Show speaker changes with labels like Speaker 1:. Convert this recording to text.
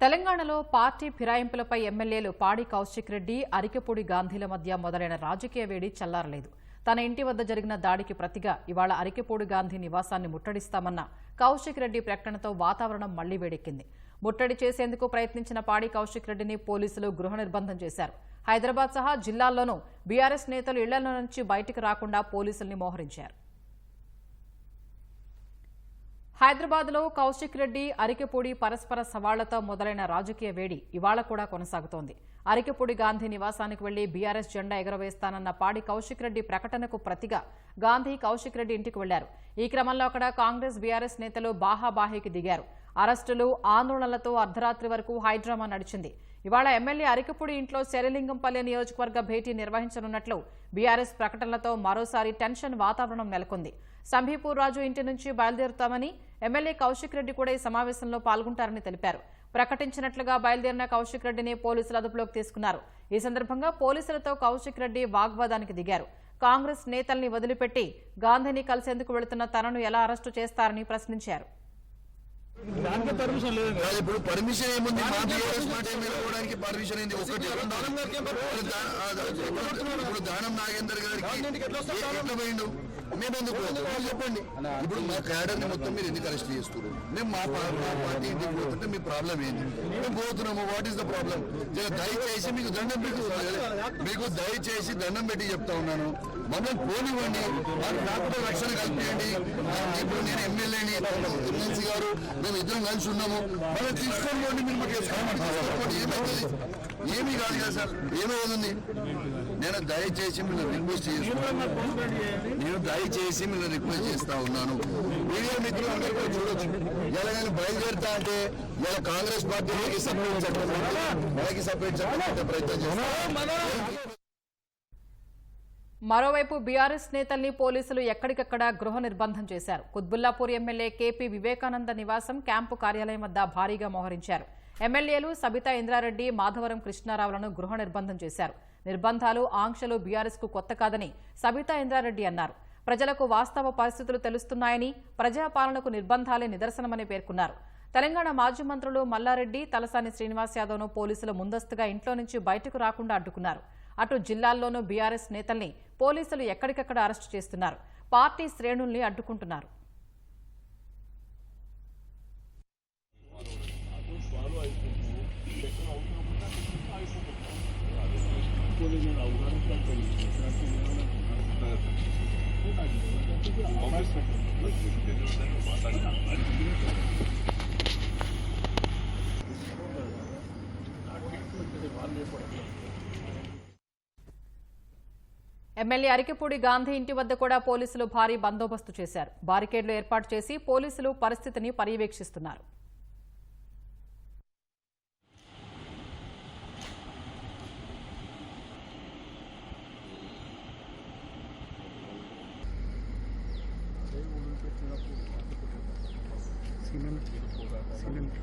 Speaker 1: తెలంగాణలో పార్టీ ఫిరాయింపులపై ఎమ్మెల్యేలు పాడి కౌశిక్ రెడ్డి అరికెపూడి గాంధీల మధ్య మొదలైన రాజకీయ వేడి చల్లారలేదు. తన ఇంటి వద్ద జరిగిన దాడికి ప్రతిగా ఇవాళ అరికెపూడి గాంధీ నివాసాన్ని ముట్టడిస్తామన్న కౌశిక్ రెడ్డి ప్రకటనతో వాతావరణం మళ్ళీ వేడెక్కింది. ముట్టడి చేసేందుకు ప్రయత్నించిన పాడి కౌశిక్ రెడ్డిని పోలీసులు గృహ నిర్బంధం చేశారు. హైదరాబాద్ సహా జిల్లాల్లోనూ బీఆర్ఎస్ నేతలు ఇళ్ళ నుంచి బయటకు రాకుండా పోలీసుల్ని మోహరించారు. హైదరాబాద్లో కౌశిక్ రెడ్డి అరికెపూడి పరస్పర సవాళ్ళతో మొదలైన రాజకీయ వేడి ఇవాళ కూడా కొనసాగుతోంది. అరికెపూడి గాంధీ నివాసానికి వెళ్ళి బీఆర్ఎస్ జెండా ఎగరవేస్తానన్న పాడి కౌశిక్ రెడ్డి ప్రకటనకు ప్రతిగా గాంధీ కౌశిక్ రెడ్డి ఇంటికి వెళ్ళారు. ఈ క్రమంలో అక్కడ కాంగ్రెస్ బీఆర్ఎస్ నేతలు బాహాబాహీకి దిగారు. అరెస్టులు ఆందోళనలతో అర్ధరాత్రి వరకు హైడ్రామా నడిచింది. ఇవాళ ఎమ్మెల్యే అరికపూడి ఇంట్లో శరలింగంపల్లె నియోజకవర్గ భేటీ నిర్వహించనున్నట్లు బీఆర్ఎస్ ప్రకటనలతో మరోసారి టెన్షన్ వాతావరణం నెలకొంది. సంభీపూర్ రాజు ఇంటి నుంచి బయలుదేరుతామని ఎమ్మెల్యే కౌశిక్ రెడ్డి కూడా ఈ సమావేశంలో పాల్గొంటారని తెలిపారు. ప్రకటించినట్లుగా బయలుదేరిన కౌశిక్ రెడ్డిని పోలీసులు అదుపులోకి తీసుకున్నారు. ఈ సందర్భంగా పోలీసులతో కౌశిక్ రెడ్డి వాగ్వాదానికి దిగారు. కాంగ్రెస్ నేతల్ని వదిలిపెట్టి గాంధీని కలిసేందుకు వెళుతున్న తనను ఎలా అరెస్టు చేస్తారని ప్రశ్నించారు.
Speaker 2: దానికి పర్మిషన్ లేదు
Speaker 3: ఇప్పుడు పర్మిషన్ ఏముంది? పర్మిషన్ ఏంది? ఒకటి ఇప్పుడు దానం నాగేందర్ గారికి ఏ- ఎట్లా పోయిండు? మేము ఎందుకు చెప్పండి. ఇప్పుడు మా క్యాడర్ని మొత్తం మీరు ఎందుకు అరెస్ట్ చేస్తున్నారు? మేము మా పార్టీ ఇంటికి పోతుంటే మీ ప్రాబ్లం ఏంది? మేము పోతున్నాము. వాట్ ఈస్ ద ప్రాబ్లం దయచేసి మీకు దండం పెట్టి మీకు దయచేసి దండం పెట్టి చెప్తా ఉన్నాను. మమ్మల్ని పోనివ్వండి మాకు నాకు రక్షణ కల్పించండి. ఇప్పుడు నేను ఎమ్మెల్యేని ఎమ్మెల్సీ గారు మేము ఇద్దరం కలిసి ఉన్నాము. మనం తీసుకొని పోండి మీరు మాకు ఏమవుతుంది ఏమీ కాదు కదా సార్ ఏమవుతుంది నేను దయచేసి మీరు రిక్వెస్ట్ చేస్తున్నాను. నేను దయచేసి మీరు రిక్వెస్ట్ చేస్తా ఉన్నాను. మీడియా మిత్రులు అందరూ కూడా చూడొచ్చు. ఇలా నేను బయలుదేరుతా అంటే ఇలా కాంగ్రెస్ పార్టీ సపరేట్ చట్టం మనకి సపరేట్ చట్టం ప్రయత్నం చేస్తాను
Speaker 1: మరోవైపు బీఆర్ఎస్ నేతల్ని పోలీసులు ఎక్కడికక్కడ గృహ నిర్బంధం చేశారు. కుత్బుల్లాపూర్ ఎమ్మెల్యే కేపీ వివేకానంద నివాసం క్యాంపు కార్యాలయం వద్ద భారీగా మోహరించారు. ఎమ్మెల్యేలు సబితా ఇంద్రారెడ్డి మాధవరం కృష్ణారావులను గృహ నిర్బంధం చేశారు. నిర్బంధాలు ఆంక్షలు బీఆర్ఎస్కు కొత్త కాదని సబితా ఇంద్రారెడ్డి అన్నారు. ప్రజలకు వాస్తవ పరిస్థితులు తెలుస్తున్నాయని ప్రజాపాలనకు నిర్బంధాలే నిదర్శనమని పేర్కొన్నారు. తెలంగాణ మాజీ మంత్రులు మల్లారెడ్డి తలసాని శ్రీనివాస్ యాదవ్ను పోలీసులు ముందస్తుగా ఇంట్లో నుంచి బయటకు రాకుండా అడ్డుకున్నారు. అటు జిల్లాల్లోనూ బీఆర్ఎస్ నేతల్ని పోలీసులు ఎక్కడికక్కడ అరెస్టు చేస్తున్నారు. పార్టీ శ్రేణుల్ని అడ్డుకుంటున్నారు. ఎమ్మెల్యే అరికెపూడి గాంధీ ఇంటి వద్ద కూడా పోలీసులు భారీ బందోబస్తు చేశారు. బారికేడ్లు ఏర్పాటు చేసి పోలీసులు పరిస్థితిని పర్యవేక్షిస్తున్నారు.
Speaker 2: Cement cement